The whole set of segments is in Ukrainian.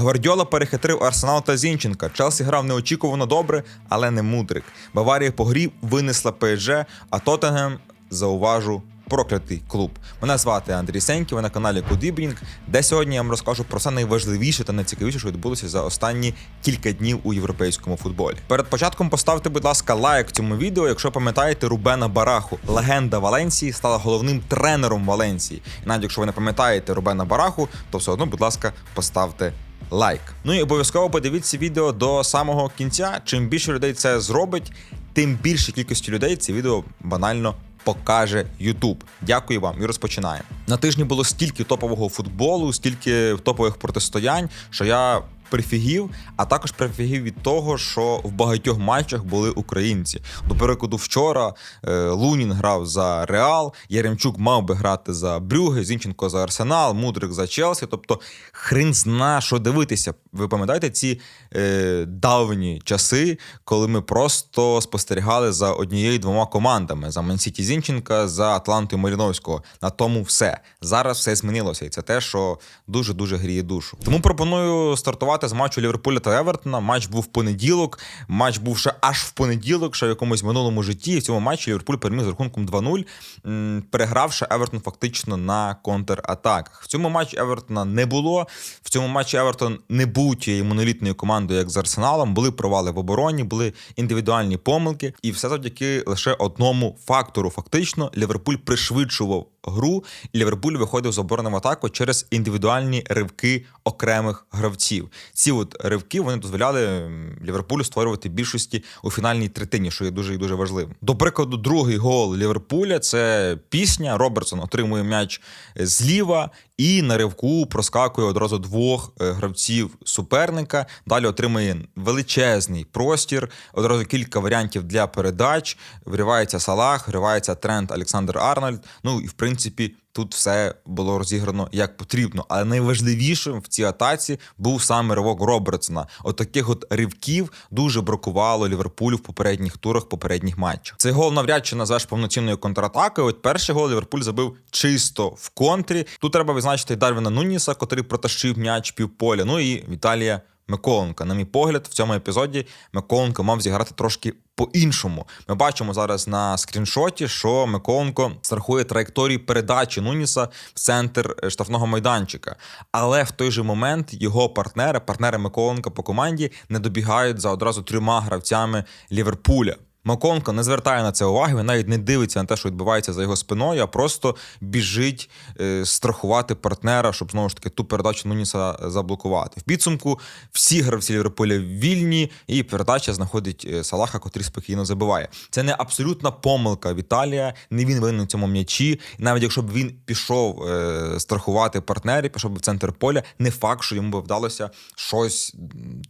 Гвардіола перехитрив Арсенал та Зінченка. Челсі грав неочікувано добре, але не мудрик. Баварія по грі винесла ПСЖ, а Тоттенгем, зауважу, проклятий клуб. Мене звати Андрій Сеньків, ви на каналі Кудібрінг, де сьогодні я вам розкажу про все найважливіше та найцікавіше, що відбулося за останні кілька днів у європейському футболі. Перед початком поставте, будь ласка, лайк цьому відео. Якщо пам'ятаєте Рубена Бараху, легенда Валенції стала головним тренером Валенції. І навіть якщо ви не пам'ятаєте Рубена Бараху, то все одно, будь ласка, поставте. Лайк. Ну і обов'язково подивіться відео до самого кінця. Чим більше людей це зробить, тим більше кількості людей це відео банально покаже YouTube. Дякую вам і розпочинаємо. На тижні було стільки топового футболу, стільки топових протистоянь, що я. Прифігів, а також прифігів від того, що в багатьох матчах були українці. До прикладу, вчора е, Лунін грав за Реал, Яремчук мав би грати за Брюге, Зінченко за Арсенал, Мудрик за Челсі. Тобто хрен зна, що дивитися. Ви пам'ятаєте ці е, давні часи, коли ми просто спостерігали за однією двома командами: за Мансіті Зінченка, за Атлантою Маліновського. На тому все. Зараз все змінилося, і це те, що дуже дуже гріє душу. Тому пропоную стартувати з матчу Ліверпуля та Евертона. Матч був в понеділок. Матч був ще аж в понеділок, ще в якомусь минулому житті. І в цьому матчі Ліверпуль переміг з рахунком 2-0, перегравши Евертон фактично на контратаках. В цьому матчі Евертона не було. В цьому матчі Евертон не був тією монолітною командою, як з Арсеналом. Були провали в обороні, були індивідуальні помилки, і все завдяки лише одному фактору. Фактично, Ліверпуль пришвидшував гру, і Ліверпуль виходив з оборони в атаку через індивідуальні ривки окремих гравців. Ці от ривки вони дозволяли Ліверпулю створювати більшості у фінальній третині, що є дуже і дуже важливим. До прикладу, другий гол Ліверпуля це пісня. Робертсон отримує м'яч зліва і на ривку проскакує одразу двох е, гравців суперника. Далі отримує величезний простір, одразу кілька варіантів для передач. Вривається Салах, вривається Трент Олександр Арнольд. Ну і в принципі. Тут все було розіграно як потрібно, але найважливішим в цій атаці був саме ривок Робертсона. От таких от ривків дуже бракувало Ліверпулю в попередніх турах, попередніх матчах. Цей гол навряд чи назвеш повноцінною контратакою. От перший гол Ліверпуль забив чисто в контрі. Тут треба відзначити Дарвіна Нуніса, котрий протащив м'яч півполя. Ну і Віталія Миколенка. На мій погляд, в цьому епізоді Миколенко мав зіграти трошки по-іншому. Ми бачимо зараз на скріншоті, що Миколенко страхує траєкторію передачі Нуніса в центр е, штрафного майданчика. Але в той же момент його партнери, партнери Миколенка по команді, не добігають за одразу трьома гравцями Ліверпуля. Маконко не звертає на це уваги, він навіть не дивиться на те, що відбувається за його спиною, а просто біжить е, страхувати партнера, щоб знову ж таки ту передачу Нуніса заблокувати. В підсумку всі гравці Ліверпуля вільні, і передача знаходить е, Салаха, котрий спокійно забиває. Це не абсолютна помилка Віталія. Не він винен в цьому м'ячі. І навіть якщо б він пішов е, страхувати партнерів, пішов би в центр поля, не факт, що йому би вдалося щось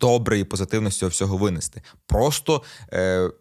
добре і позитивне з цього всього винести. Просто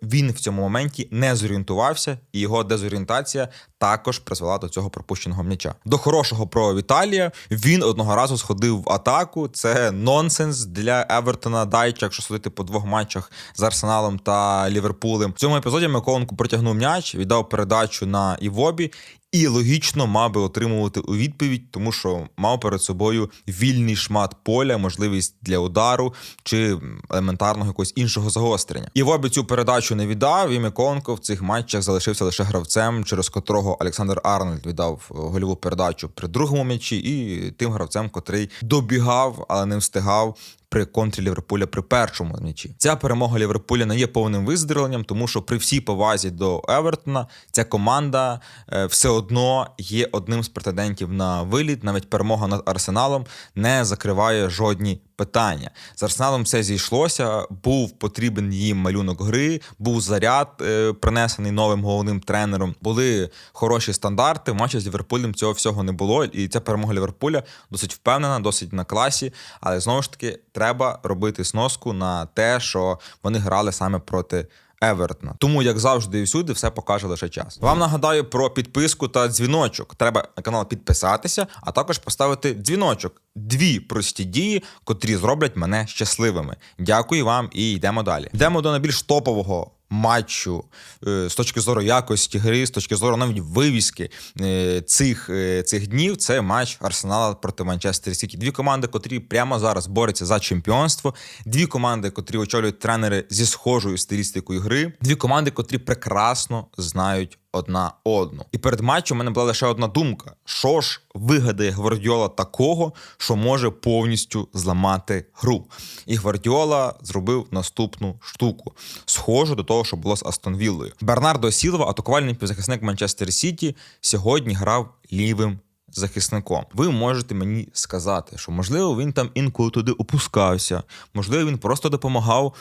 він в цьому моменті не зорієнтувався, і його дезорієнтація також призвела до цього пропущеного м'яча. До хорошого про Віталія він одного разу сходив в атаку. Це нонсенс для Евертона Дайча, якщо судити по двох матчах з Арсеналом та Ліверпулем. В цьому епізоді Миколенко протягнув м'яч, віддав передачу на Івобі. І логічно мав би отримувати у відповідь, тому що мав перед собою вільний шмат поля, можливість для удару чи елементарного якогось іншого загострення. І Вобі цю передачу не віддав. І Миколенко в цих матчах залишився лише гравцем, через котрого Олександр Арнольд віддав гольову передачу при другому м'ячі, і тим гравцем, котрий добігав, але не встигав при контрі Ліверпуля при першому м'ячі. Ця перемога Ліверпуля не є повним виздоровленням, тому що при всій повазі до Евертона ця команда е, все одно є одним з претендентів на виліт. Навіть перемога над Арсеналом не закриває жодні. Питання з Арсеналом все зійшлося. Був потрібен їм малюнок гри, був заряд е, принесений новим головним тренером. Були хороші стандарти. В матчі з Ліверпулем цього всього не було. І ця перемога Ліверпуля досить впевнена, досить на класі. Але знову ж таки треба робити сноску на те, що вони грали саме проти. Евертона. Тому, як завжди, і всюди, все покаже лише час. Вам нагадаю про підписку та дзвіночок. Треба на канал підписатися, а також поставити дзвіночок. Дві прості дії, котрі зроблять мене щасливими. Дякую вам і йдемо далі. Йдемо до найбільш топового матчу е, з точки зору якості гри, з точки зору навіть вивіски е, цих, е, цих днів, це матч Арсенала проти Манчестер Сіті. Дві команди, котрі прямо зараз борються за чемпіонство, дві команди, котрі очолюють тренери зі схожою стилістикою гри, дві команди, котрі прекрасно знають одна одну. І перед матчем у мене була лише одна думка: що ж вигадає Гвардіола такого, що може повністю зламати гру. І Гвардіола зробив наступну штуку, схожу до того, що було з Астон Віллою. Бернардо Сілва, атакувальний півзахисник Манчестер Сіті, сьогодні грав лівим. Захисником, ви можете мені сказати, що можливо він там інколи туди опускався, можливо, він просто допомагав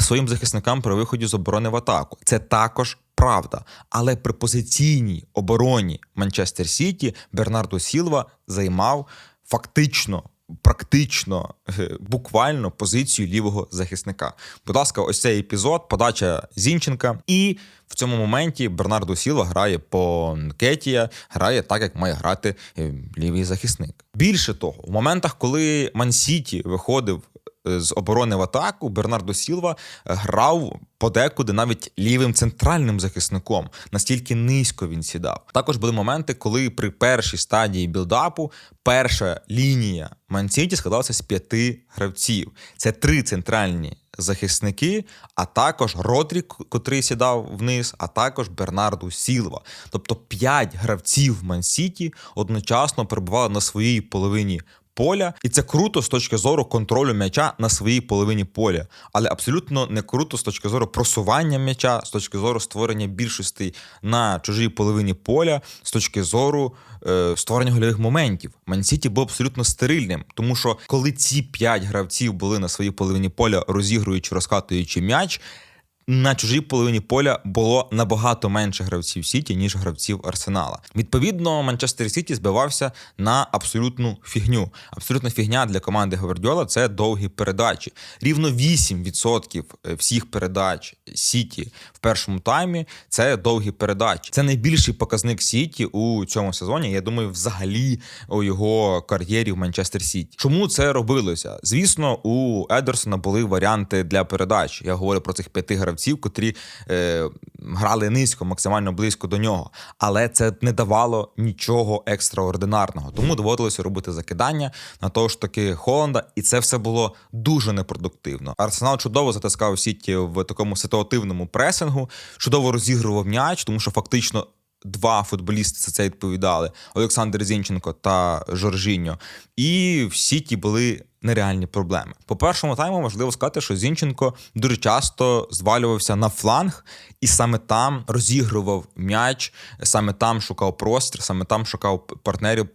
своїм захисникам при виході з оборони в атаку. Це також правда. Але при позиційній обороні Манчестер Сіті Бернардо Сілва займав фактично. Практично, е, буквально позицію лівого захисника. Будь ласка, ось цей епізод, подача Зінченка, і в цьому моменті Бернардо Сілва грає по Кетія, грає так, як має грати е, лівий захисник. Більше того, в моментах, коли Мансіті виходив з оборони в атаку Бернардо Сілва грав подекуди навіть лівим центральним захисником. Настільки низько він сідав. Також були моменти, коли при першій стадії білдапу перша лінія Мансіті складалася з п'яти гравців. Це три центральні. Захисники, а також Родрік, котрий сідав вниз, а також Бернарду Сілва. Тобто п'ять гравців Мансіті одночасно перебували на своїй половині поля, і це круто з точки зору контролю м'яча на своїй половині поля, але абсолютно не круто з точки зору просування м'яча, з точки зору створення більшості на чужій половині поля, з точки зору е, створення гольових моментів. Мансіті був абсолютно стерильним, тому що коли ці п'ять гравців були на своїй половині поля, розігруючи, розкатуючи м'яч на чужій половині поля було набагато менше гравців Сіті, ніж гравців Арсенала. Відповідно, Манчестер Сіті збивався на абсолютну фігню. Абсолютна фігня для команди Гвардіола це довгі передачі. Рівно 8% е, всіх передач Сіті в першому таймі це довгі передачі. Це найбільший показник Сіті у цьому сезоні. Я думаю, взагалі у його кар'єрі в Манчестер Сіті. Чому це робилося? Звісно, у Едерсона були варіанти для передач. Я говорю про цих п'яти гравців гравців, котрі е, грали низько, максимально близько до нього. Але це не давало нічого екстраординарного. Тому доводилося робити закидання на того ж таки Холланда, і це все було дуже непродуктивно. Арсенал чудово затискав Сіті в такому ситуативному пресингу, чудово розігрував м'яч, тому що фактично. Два футболісти за це відповідали: Олександр Зінченко та Жоржіньо. І в Сіті були нереальні проблеми. По першому тайму важливо сказати, що Зінченко дуже часто звалювався на фланг, і саме там розігрував м'яч, саме там шукав простір, саме там шукав партнерів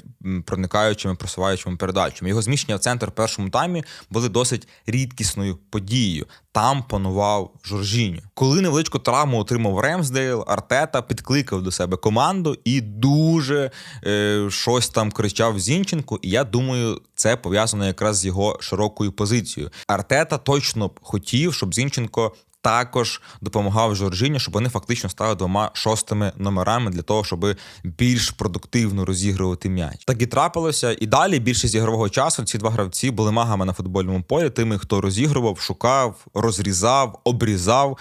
проникаючими, просуваючими передачами. Його зміщення в центр в першому таймі були досить рідкісною подією. Там панував Жоржіньо. Коли невеличку травму отримав Ремсдейл, Артета підкликав до себе команду і дуже е, щось там кричав Зінченку. І я думаю, це пов'язано якраз з його широкою позицією. Артета точно хотів, щоб Зінченко також допомагав Жоржині, щоб вони фактично стали двома шостими номерами для того, щоб більш продуктивно розігрувати м'яч. Так і трапилося. І далі більшість ігрового часу ці два гравці були магами на футбольному полі, тими, хто розігрував, шукав, розрізав, обрізав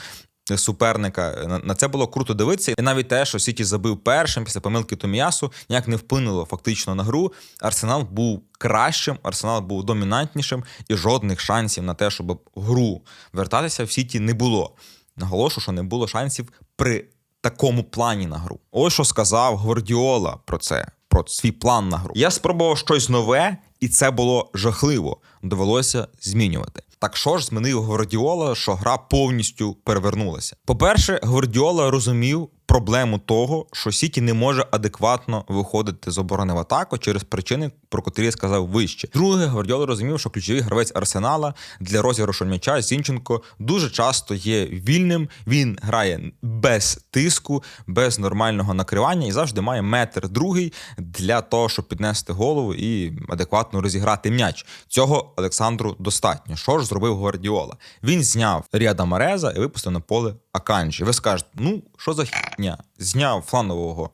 суперника. На це було круто дивитися. І навіть те, що Сіті забив першим після помилки Томіасу, ніяк не вплинуло фактично на гру. Арсенал був кращим, арсенал був домінантнішим, і жодних шансів на те, щоб гру вертатися в Сіті не було. Наголошу, що не було шансів при такому плані на гру. Ось що сказав Гвардіола про це, про свій план на гру. Я спробував щось нове, і це було жахливо. Довелося змінювати. Так що ж змінив Гвардіола, що гра повністю перевернулася? По-перше, Гвардіола розумів проблему того, що Сіті не може адекватно виходити з оборони в атаку через причини, про котрі я сказав вище. Друге, Гвардіола розумів, що ключовий гравець арсенала для розіграшу м'яча Зінченко дуже часто є вільним. Він грає без тиску, без нормального накривання і завжди має метр другий для того, щоб піднести голову і адекватно розіграти м'яч. Цього Олександру достатньо. Що ж зробив Гвардіола? Він зняв Ріада Мареза і випустив на поле Аканджі. Ви скажете, ну що за хіня? Зняв фланового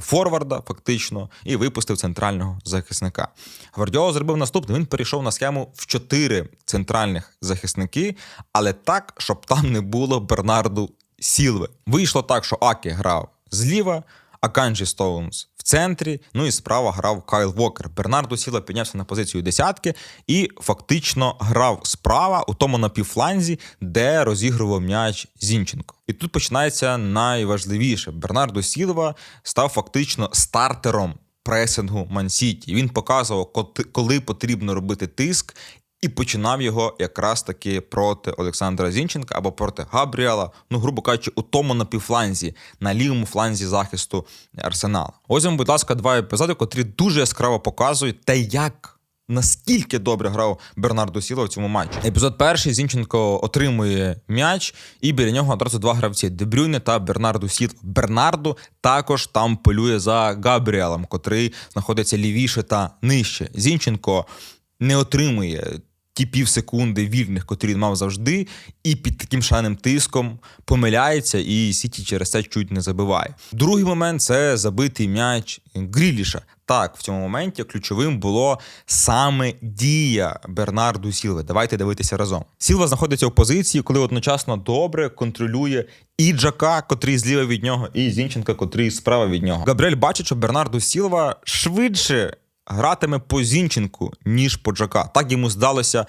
форварда, фактично, і випустив центрального захисника. Гвардіола зробив наступне: він перейшов на схему в чотири центральних захисники, але так, щоб там не було Бернарду Сілви. Вийшло так, що Акі грав зліва, а Канджі Стоунс центрі. Ну і справа грав Кайл Вокер. Бернардо Сіла піднявся на позицію десятки і фактично грав справа у тому напівфланзі, де розігрував м'яч Зінченко. І тут починається найважливіше. Бернардо Сілва став фактично стартером пресингу Мансіті. Він показував, коли потрібно робити тиск. І починав його якраз таки проти Олександра Зінченка або проти Габріела, ну, грубо кажучи, у тому напівфланзі, на лівому фланзі захисту Арсенала. Ось вам, будь ласка, два епізоди, котрі дуже яскраво показують те, як. Наскільки добре грав Бернардо Сіло в цьому матчі. Епізод перший Зінченко отримує м'яч, і біля нього одразу два гравці Дебрюйне та Бернарду Сіло. Бернарду також там полює за Габріелем, котрий знаходиться лівіше та нижче. Зінченко не отримує ті пів секунди вільних, котрі він мав завжди, і під таким шаним тиском помиляється, і Сіті через це чуть не забиває. Другий момент це забитий м'яч Гріліша. Так, в цьому моменті ключовим було саме дія Бернарду Сілви. Давайте дивитися разом. Сілва знаходиться у позиції, коли одночасно добре контролює і Джака, котрий зліва від нього, і Зінченка, котрий справа від нього. Габріель бачить, що Бернарду Сілва швидше гратиме по Зінченку, ніж по Джака. Так йому здалося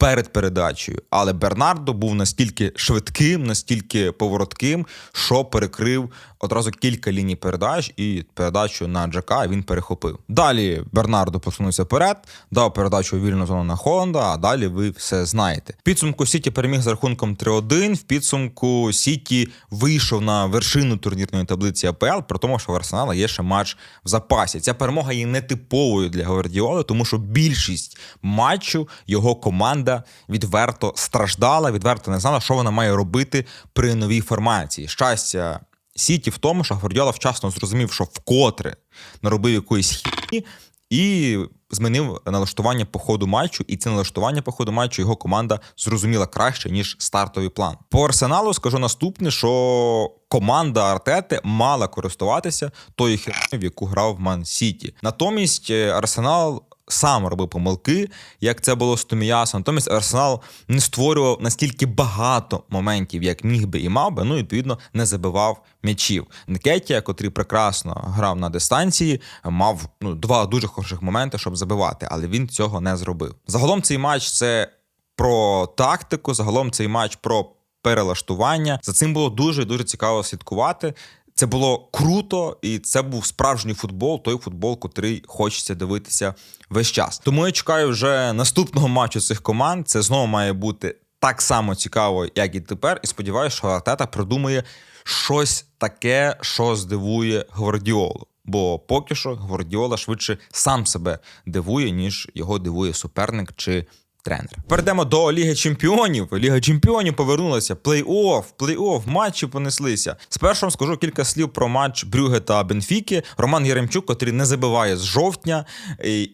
перед передачею. Але Бернардо був настільки швидким, настільки поворотким, що перекрив одразу кілька ліній передач, і передачу на Джака він перехопив. Далі Бернардо посунувся вперед, дав передачу у вільну зону на Холланда, а далі ви все знаєте. Підсумку Сіті переміг за рахунком 3-1. В підсумку Сіті вийшов на вершину турнірної таблиці АПЛ, при тому, що в Арсенала є ще матч в запасі. Ця перемога є нетиповою для Гвардіоли, тому що більшість матчу його команда відверто страждала, відверто не знала, що вона має робити при новій формації. Щастя. Сіті в тому, що Гвардіола вчасно зрозумів, що вкотре наробив якоїсь хі і змінив налаштування по ходу матчу, і це налаштування по ходу матчу його команда зрозуміла краще ніж стартовий план. По арсеналу скажу наступне, що команда Артети мала користуватися тою хернею, в яку грав Ман Сіті. Натомість е, Арсенал сам робив помилки, як це було з Томіясом. Натомість Арсенал не створював настільки багато моментів, як міг би і мав би. Ну відповідно не забивав м'ячів. Нкетія, котрий прекрасно грав на дистанції, мав ну два дуже хороших моменти, щоб забивати, але він цього не зробив. Загалом цей матч це про тактику. Загалом цей матч про. Перелаштування за цим було дуже дуже цікаво слідкувати. Це було круто, і це був справжній футбол, той футбол, котрий хочеться дивитися весь час. Тому я чекаю вже наступного матчу цих команд. Це знову має бути так само цікаво, як і тепер. І сподіваюся, що Артета придумає щось таке, що здивує Гвардіолу. Бо поки що Гвардіола швидше сам себе дивує, ніж його дивує суперник чи тренер. Перейдемо до Ліги Чемпіонів. Ліга Чемпіонів повернулася. Плей-офф, плей-офф, матчі понеслися. Спершу вам скажу кілька слів про матч Брюге та Бенфіки. Роман Яремчук, котрий не забиває з жовтня,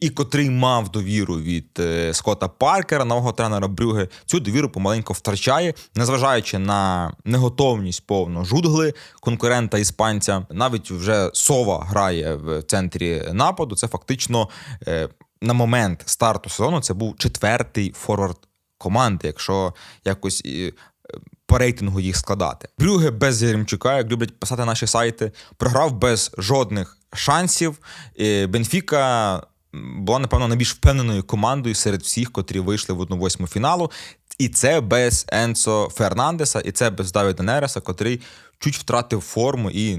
і котрий мав довіру від е, Скотта Паркера, нового тренера Брюге, цю довіру помаленько втрачає, незважаючи на неготовність повно жудгли конкурента іспанця. Навіть вже сова грає в центрі нападу. Це фактично. На момент старту сезону це був четвертий форвард команди, якщо якось е, по рейтингу їх складати. Брюге без Єремчука, як люблять писати наші сайти, програв без жодних шансів. Бенфіка була, напевно, найбільш впевненою командою серед всіх, котрі вийшли в 1-8 фіналу. І це без Енсо Фернандеса, і це без Давіда Нереса, котрий чуть втратив форму і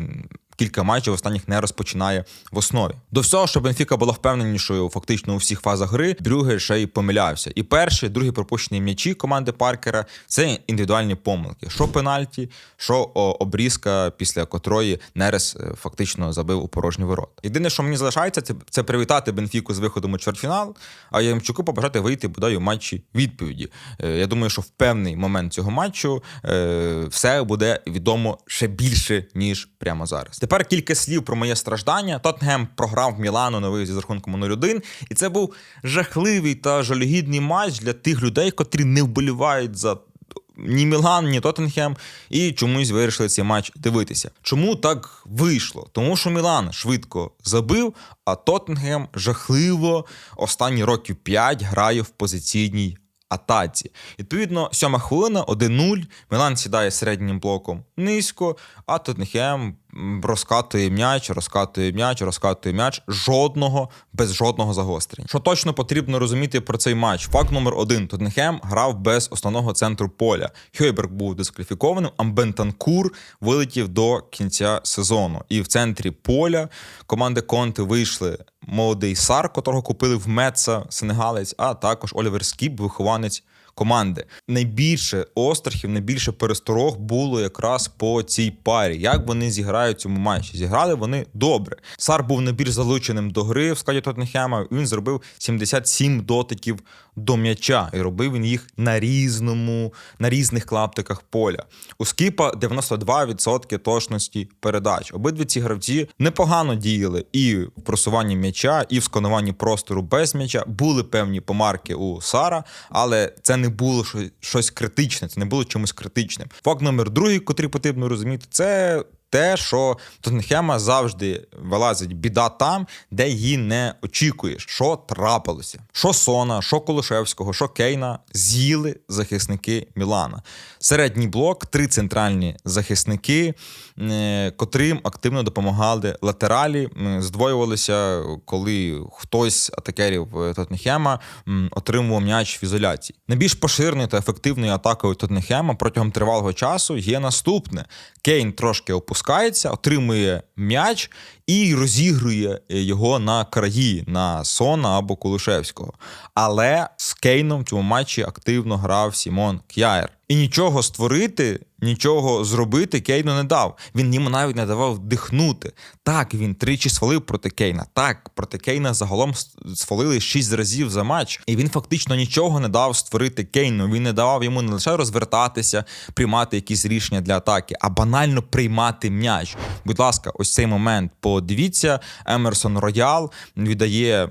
кілька матчів останніх не розпочинає в основі. До всього, що Бенфіка була впевненішою фактично у всіх фазах гри, Брюге ще й помилявся. І перший, другий пропущені м'ячі команди Паркера це індивідуальні помилки. Що пенальті, що обрізка, після котрої Нерес е, фактично забив у порожні ворота. Єдине, що мені залишається, це це привітати Бенфіку з виходом у чвертьфінал, а Ямчуку побажати вийти бодай у матчі відповіді. Е, я думаю, що в певний момент цього матчу е, все буде відомо ще більше ніж прямо зараз. Тепер кілька слів про моє страждання. Тоттенгем програв Мілану на виїзді з рахунком 0-1. І це був жахливий та жалюгідний матч для тих людей, котрі не вболівають за. Ні Мілан, ні Тоттенхем, і чомусь вирішили цей матч дивитися. Чому так вийшло? Тому що Мілан швидко забив, а Тоттенхем жахливо останні років 5 грає в позиційній атаці. Відповідно, сьома хвилина, 1-0. Мілан сідає середнім блоком низько, а Тоттенхем розкатує м'яч, розкатує м'яч, розкатує м'яч. Жодного, без жодного загострення. Що точно потрібно розуміти про цей матч? Факт номер один: Тоттенхем грав без основного центру поля. Хойберг був дискваліфікованим, а Бентанкур вилетів до кінця сезону. І в центрі поля команди Конти вийшли молодий Сар, котрого купили в Меца, сенегалець, а також Олівер Скіп, вихованець команди. Найбільше острахів, найбільше пересторог було якраз по цій парі. Як вони зіграють цьому матчі? Зіграли вони добре. Сар був найбільш залученим до гри в складі Тоттенхема. Він зробив 77 дотиків до м'яча, і робив він їх на різному, на різних клаптиках поля. У Скіпа 92% точності передач. Обидві ці гравці непогано діяли і в просуванні м'яча, і в скануванні простору без м'яча. Були певні помарки у Сара, але це не було щось- щось критичне, це не було чимось критичним. Факт номер другий, котрий потрібно розуміти, це. Те, що Тоттенхема завжди вилазить біда там, де її не очікуєш, що трапилося. Що Сона, що Колошевського, що Кейна з'їли захисники Мілана. Середній блок, три центральні захисники, е, котрим активно допомагали латералі, здвоювалися, коли хтось атакерів е, Тоттенхема отримував м'яч в ізоляції. Найбільш поширеною та ефективною атакою Тоттенхема протягом тривалого часу є наступне: Кейн трошки опускається, отримує м'яч і розігрує е, його на краї на Сона або Кулушевського. Але з Кейном в цьому матчі активно грав Сімон К'яєр. І нічого створити, нічого зробити Кейну не дав. Він йому навіть не давав вдихнути. Так, він тричі свалив проти Кейна. Так, проти Кейна загалом свалили шість разів за матч. І він фактично нічого не дав створити Кейну. Він не давав йому не лише розвертатися, приймати якісь рішення для атаки, а банально приймати м'яч. Будь ласка, ось цей момент. Подивіться, Емерсон Роял віддає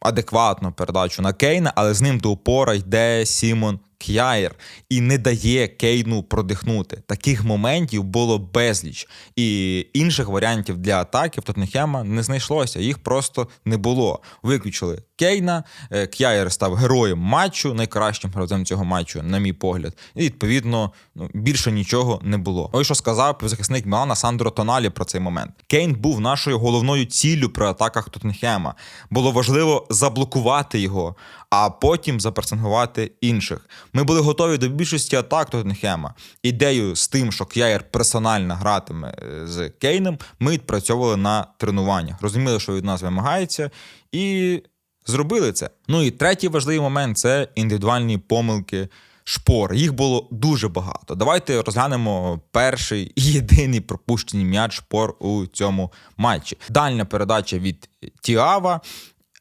адекватну передачу на Кейна, але з ним до упора йде Сімон К'яєр і не дає Кейну продихнути. Таких моментів було безліч. І інших варіантів для атаки в Тоттенхема не знайшлося. Їх просто не було. Виключили Кейна. е, К'яєр став героєм матчу, найкращим гравцем цього матчу, на мій погляд. І відповідно ну, більше нічого не було. Ось що сказав півзахисник Мілана Сандро Тоналі про цей момент. Кейн був нашою головною ціллю при атаках Тоттенхема. Було важливо заблокувати його, а потім запресингувати інших. Ми були готові до більшості атак Тоттенхема. Ідею з тим, що К'яєр персонально гратиме е, з Кейном, ми відпрацьовували на тренуваннях. Розуміли, що від нас вимагається, і зробили це. Ну і третій важливий момент це індивідуальні помилки. Шпор, їх було дуже багато. Давайте розглянемо перший і єдиний пропущений м'яч шпор у цьому матчі. Дальня передача від Тіава.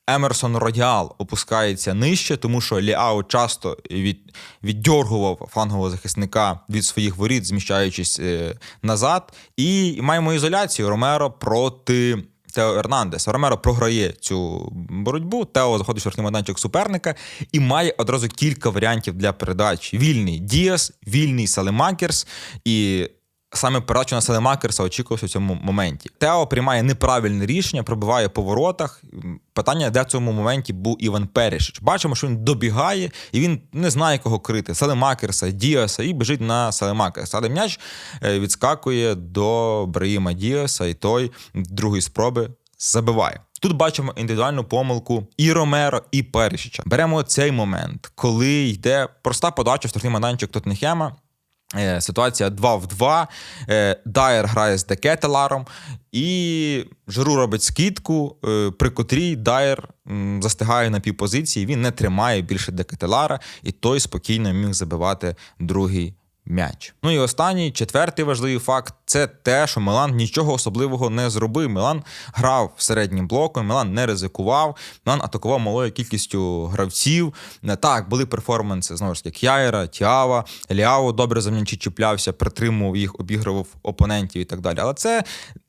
Емерсон Роял опускається нижче, тому що Ліао часто від, віддьоргував флангового захисника від своїх воріт, зміщаючись е, назад. І маємо ізоляцію Ромеро проти. Тео Ернандес. Ромеро програє цю боротьбу. Тео заходить в штрафний майданчик суперника і має одразу кілька варіантів для передач: вільний Діас, вільний Салемакерс і. Саме передачу на Селемакерса очікувався в цьому моменті. Тео приймає неправильне рішення, пробиває по воротах. Питання, де в цьому моменті був Іван Перішич. Бачимо, що він добігає і він не знає, кого крити. Селемакерса, Діаса і біжить на Селемакерса. Але м'яч е, відскакує до Браїма Діаса, і той другої спроби забиває. Тут бачимо індивідуальну помилку і Ромеро, і Перішича. Беремо цей момент, коли йде проста подача в штрафний майданчик Тоттенхема. Е, Ситуація 2 в 2. Е, Дайер грає з Декетеларом, і Жиру робить скидку, е, при котрій Дайер застигає на півпозиції. Він не тримає більше Декетелара, і той спокійно міг забивати другий м'яч. Ну і останній, четвертий важливий факт це те, що Милан нічого особливого не зробив. Милан грав середнім блоком, Милан не ризикував, Милан атакував малою кількістю гравців. Так, були перформанси знову ж таки К'яєра, Тіава, Ліао добре за чіплявся, притримував їх, обігрував опонентів і так далі. Але це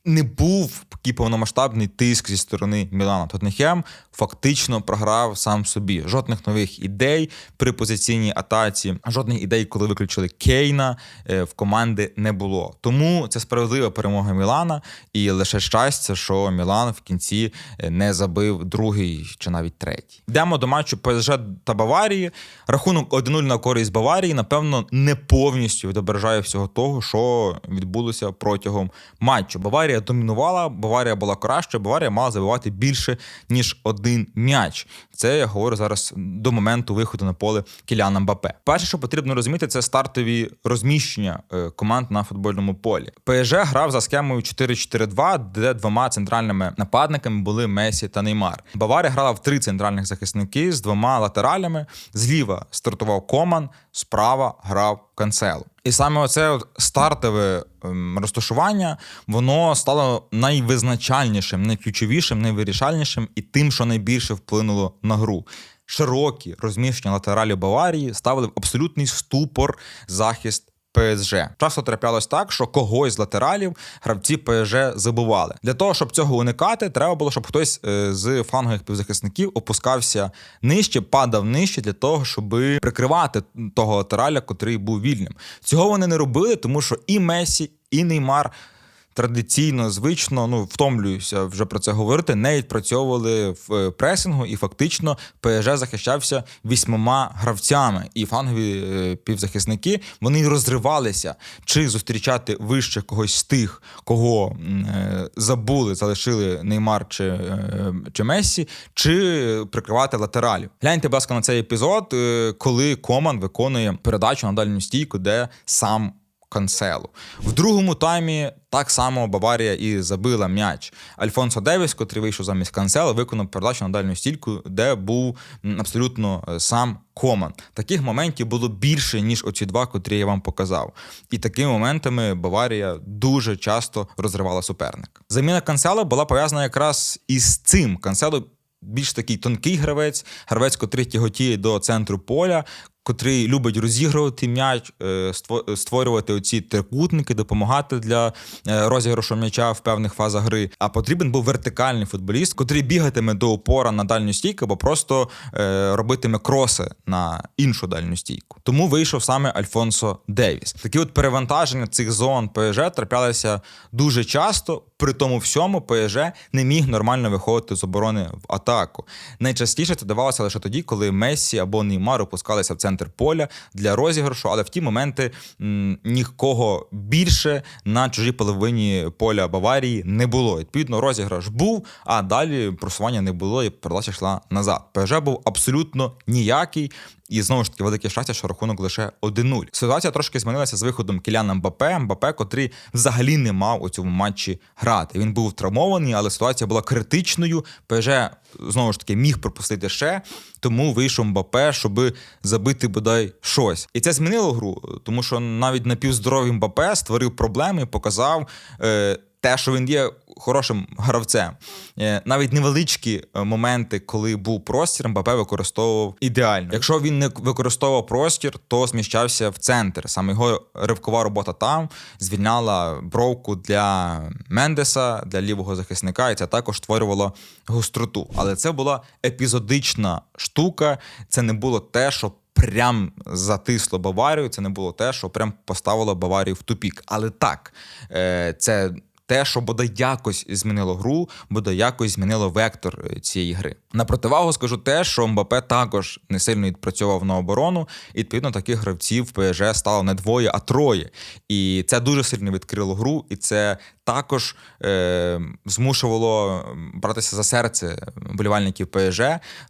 не був такий повномасштабний тиск зі сторони Мілана. Тоттенхем фактично програв сам собі. Жодних нових ідей при позиційній атаці, жодних ідей, коли виключили Кейна е, в команди не було. Тому це справедлива перемога Мілана, і лише щастя, що Мілан в кінці е, не забив другий чи навіть третій. Йдемо до матчу ПСЖ та Баварії. Рахунок 1-0 на користь Баварії, напевно, не повністю відображає всього того, що відбулося протягом матчу. Баварія домінувала, Баварія була краще, Баварія мала забивати більше ніж один м'яч. Це я говорю зараз до моменту виходу на поле Кіляна Мбапе. Перше, що потрібно розуміти, це стартові розміщення е, команд на футбольному полі. ПСЖ грав за схемою 4-4-2, де двома центральними нападниками були Месі та Неймар. Баварія грала в три центральних захисники з двома латералями. Зліва стартував Коман, справа грав Канцело. І саме оце стартове ем, розташування воно стало найвизначальнішим, найключовішим, найвирішальнішим і тим, що найбільше вплинуло на гру. Широкі розміщення латералі Баварії ставили в абсолютний ступор захист. ПСЖ часто траплялось так, що когось з латералів гравці ПСЖ забували. Для того щоб цього уникати, треба було, щоб хтось е, з флангових півзахисників опускався нижче, падав нижче для того, щоб прикривати того латераля, котрий був вільним. Цього вони не робили, тому що і Месі, і Неймар. Традиційно, звично, ну втомлююся вже про це говорити. Не відпрацьовували в е, пресингу, і фактично ПСЖ захищався вісьмома гравцями. І фангові е, півзахисники вони розривалися, чи зустрічати вище когось з тих, кого е, забули, залишили Неймар чи, чи Мессі, чи прикривати латералів. Гляньте, будь ласка, на цей епізод, коли Коман виконує передачу на дальню стійку, де сам. Канцелу. В другому таймі так само Баварія і забила м'яч. Альфонсо Девіс, котрий вийшов замість Канцела, виконав передачу на дальню стільку, де був абсолютно е, сам Коман. Таких моментів було більше, ніж оці два, котрі я вам показав. І такими моментами Баварія дуже часто розривала суперника. Заміна Канцела була пов'язана якраз із цим. Канцело більш такий тонкий гравець, гравець, котрий тяготіє до центру поля, котрий любить розігрувати м'яч, е, створювати оці трикутники, допомагати для е, розіграшу м'яча в певних фазах гри. А потрібен був вертикальний футболіст, котрий бігатиме до опора на дальню стійку, або просто е, робитиме кроси на іншу дальню стійку. Тому вийшов саме Альфонсо Девіс. Такі от перевантаження цих зон ПСЖ траплялися дуже часто. При тому всьому ПСЖ не міг нормально виходити з оборони в атаку. Найчастіше це давалося лише тоді, коли Мессі або Неймар опускалися в центр поля для розіграшу, але в ті моменти м, нікого більше на чужій половині поля Баварії не було. Відповідно, розіграш був, а далі просування не було, і передача йшла назад. ПЖ був абсолютно ніякий. І знову ж таки велике щастя, що рахунок лише 1-0. Ситуація трошки змінилася з виходом Кіляна Мбапе. Мбапе, котрий взагалі не мав у цьому матчі грати. Він був травмований, але ситуація була критичною. ПЖ знову ж таки міг пропустити ще, тому вийшов Мбапе, щоб забити бодай щось. І це змінило гру, тому що навіть напівздоровий Мбапе створив проблеми, показав. Е, те, що він є хорошим гравцем. Е, Навіть невеличкі е, моменти, коли був простір, Мбапе використовував ідеально. Якщо він не використовував простір, то зміщався в центр. Саме його ривкова робота там звільняла бровку для Мендеса, для лівого захисника, і це також створювало гостроту. Але це була епізодична штука, це не було те, що прям затисло Баварію. Це не було те, що прям поставило Баварію в тупік. Але так, е, це те, що бодай якось змінило гру, бодай якось змінило вектор е, цієї гри. На противагу скажу те, що Мбапе також не сильно відпрацьовував на оборону, і відповідно таких гравців в ПСЖ стало не двоє, а троє. І це дуже сильно відкрило гру, і це також е, змушувало братися за серце болівальників ПСЖ,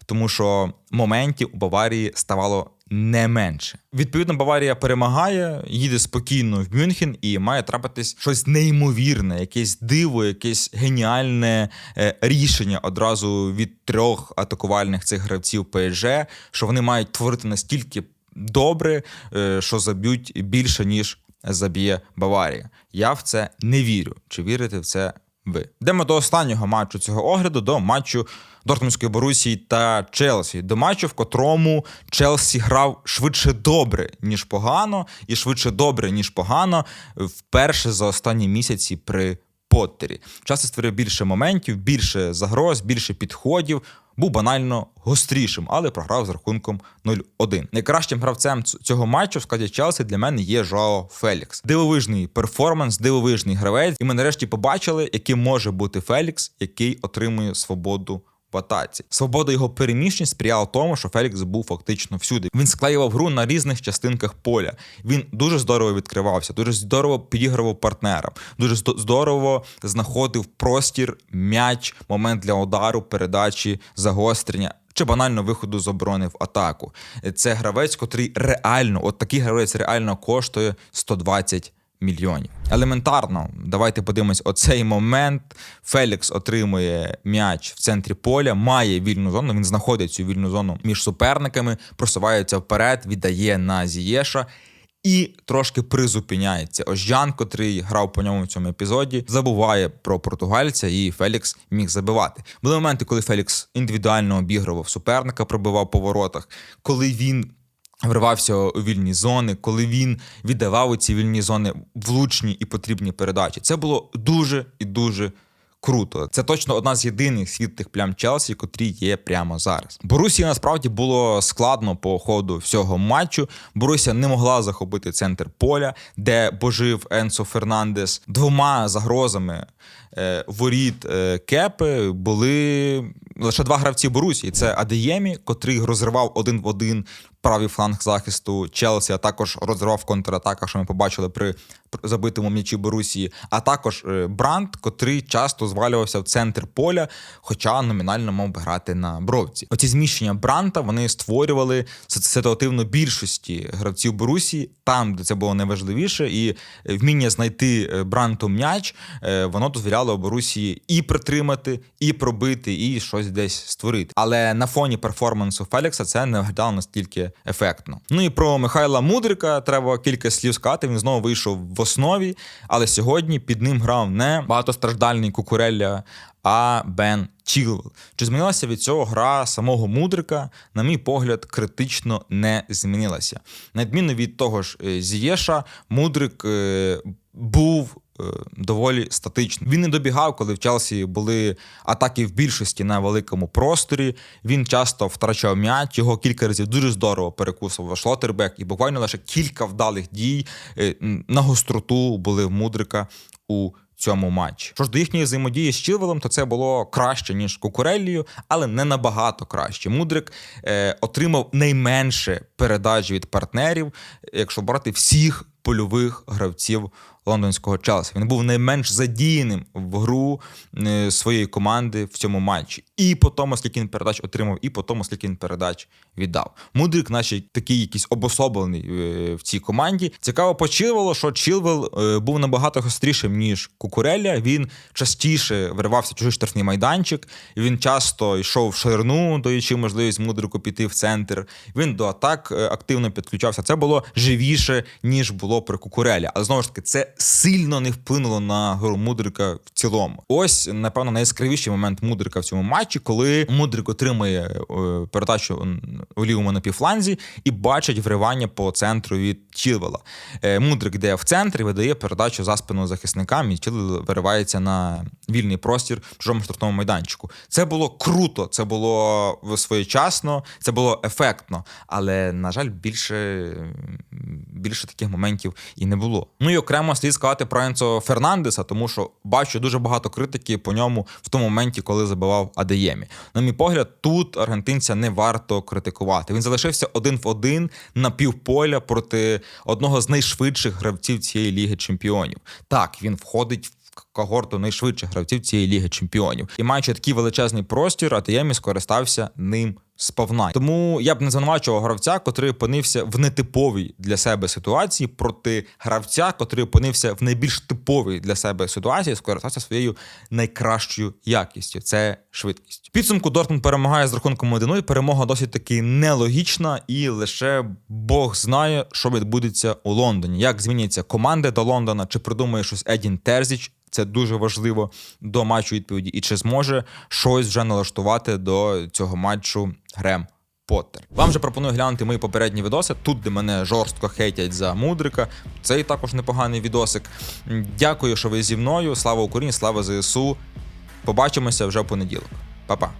тому що моментів у Баварії ставало не менше. Відповідно, Баварія перемагає, їде спокійно в Мюнхен і має трапитись щось неймовірне, якесь диво, якесь геніальне е, рішення одразу від трьох атакувальних цих гравців ПСЖ, що вони мають творити настільки добре, е, що заб'ють більше ніж заб'є Баварія. Я в це не вірю. Чи вірите в це ви? Йдемо до останнього матчу цього огляду, до матчу Дортмундської Борусії та Челсі. До матчу, в котрому Челсі грав швидше добре, ніж погано, і швидше добре, ніж погано, вперше за останні місяці при Поттері. Часто створив більше моментів, більше загроз, більше підходів. Був банально гострішим, але програв з рахунком 0-1. Найкращим гравцем цього матчу в складі Челсі для мене є Жоао Фелікс. Дивовижний перформанс, дивовижний гравець. І ми нарешті побачили, яким може бути Фелікс, який отримує свободу атаці. Свобода його переміщень сприяла тому, що Фелікс був фактично всюди. Він склеював гру на різних частинках поля. Він дуже здорово відкривався, дуже здорово підігрував партнерам, дуже здорово знаходив простір, м'яч, момент для удару, передачі, загострення. Чи банально виходу з оборони в атаку. Це гравець, котрий реально, от такий гравець реально коштує 120 мільйонів. Елементарно, давайте подивимось оцей момент. Фелікс отримує м'яч в центрі поля, має вільну зону. Він знаходить цю вільну зону між суперниками, просувається вперед, віддає на Зієша. І трошки призупиняється. Ожжан, котрий грав по ньому в цьому епізоді, забуває про португальця, і Фелікс міг забивати. Були моменти, коли Фелікс індивідуально обігрував суперника, пробивав по воротах, коли він вривався у вільні зони, коли він віддавав у ці вільні зони влучні і потрібні передачі. Це було дуже і дуже. Круто, це точно одна з єдиних світлих плям Челсі, котрі є прямо зараз. Борусі насправді було складно по ходу всього матчу. Боруся не могла захопити центр поля, де божив Енсо Фернандес. Двома загрозами е, воріт е, Кепи були лише два гравці Борусі. Це Адеємі, котрий розривав один в один правий фланг захисту Челсі, а також розривав в контратаках, що ми побачили при забитому м'ячі Борусії, а також е, Бранд, котрий часто звалювався в центр поля, хоча номінально мав би грати на бровці. Оці зміщення Бранта вони створювали си- ситуативну більшості гравців Борусії, там, де це було найважливіше, і вміння знайти е, Бранту м'яч, е, воно дозволяло Борусії і притримати, і пробити, і щось десь створити. Але на фоні перформансу Фелікса це не виглядало настільки ефектно. Ну і про Михайла Мудрика треба кілька слів сказати. Він знову вийшов в основі, але сьогодні під ним грав не багатостраждальний Кукурелля, а Бен Чілвел. Чи змінилася від цього гра самого Мудрика? На мій погляд, критично не змінилася. На відміну від того ж е, Зієша, Мудрик е, був. Е, Доволі статичний. Він не добігав, коли в Челсі були атаки в більшості на великому просторі. Він часто втрачав м'яч, його кілька разів дуже здорово перекусував Шлотербек, і буквально лише кілька вдалих дій е, на гостроту були в Мудрика у цьому матчі. Що ж до їхньої взаємодії з Чілвелом, то це було краще ніж Кукуреллію, але не набагато краще. Мудрик е, отримав найменше передач від партнерів, якщо брати всіх польових гравців лондонського Челсі. Він був найменш задіяним в гру е, своєї команди в цьому матчі. І по тому, скільки він передач отримав, і по тому, скільки він передач віддав. Мудрик, наче такий якийсь обособлений е, в цій команді. Цікаво почилвало, що Чілвел е, був набагато гострішим, ніж Кукурелля. Він частіше виривався в чужий штрафний майданчик. Він часто йшов в ширину, даючи можливість мудрику піти в центр. Він до атак активно підключався. Це було живіше, ніж було при Кукурелі. Але знову ж таки, це сильно не вплинуло на гру Мудрика в цілому. Ось, напевно, найяскравіший момент Мудрика в цьому матчі, коли Мудрик отримує е, передачу у лівому напівфланзі і бачить вривання по центру від Чілвела. Е, Мудрик йде в центр і видає передачу за спину захисникам, і Чілвел виривається на вільний простір в чужому штрафному майданчику. Це було круто, це було своєчасно, це було ефектно, але на жаль, більше, більше таких моментів і не було. Ну і окремо слід сказати про Енцо Фернандеса, тому що бачу дуже багато критики по ньому в тому моменті, коли забивав Адеємі. На мій погляд, тут аргентинця не варто критикувати. Він залишився один в один на півполя проти одного з найшвидших гравців цієї ліги чемпіонів. Так, він входить в когорту найшвидших гравців цієї ліги чемпіонів. І маючи такий величезний простір, Атеємі скористався ним сповна. Тому я б не звинувачував гравця, котрий опинився в нетиповій для себе ситуації, проти гравця, котрий опинився в найбільш типовій для себе ситуації, скористався своєю найкращою якістю. Це швидкість. Підсумку Дортмунд перемагає з рахунком 1-0. Перемога досить таки нелогічна, і лише Бог знає, що відбудеться у Лондоні. Як зміняться команди до Лондона, чи придумає щось Едін Терзіч. Це дуже важливо до матчу відповіді, і чи зможе щось вже налаштувати до цього матчу Грем Поттер. Вам же пропоную глянути мої попередні відоси. Тут, де мене жорстко хейтять за мудрика. Цей також непоганий відосик. Дякую, що ви зі мною. Слава Україні, слава ЗСУ. Побачимося вже в понеділок. Па-па.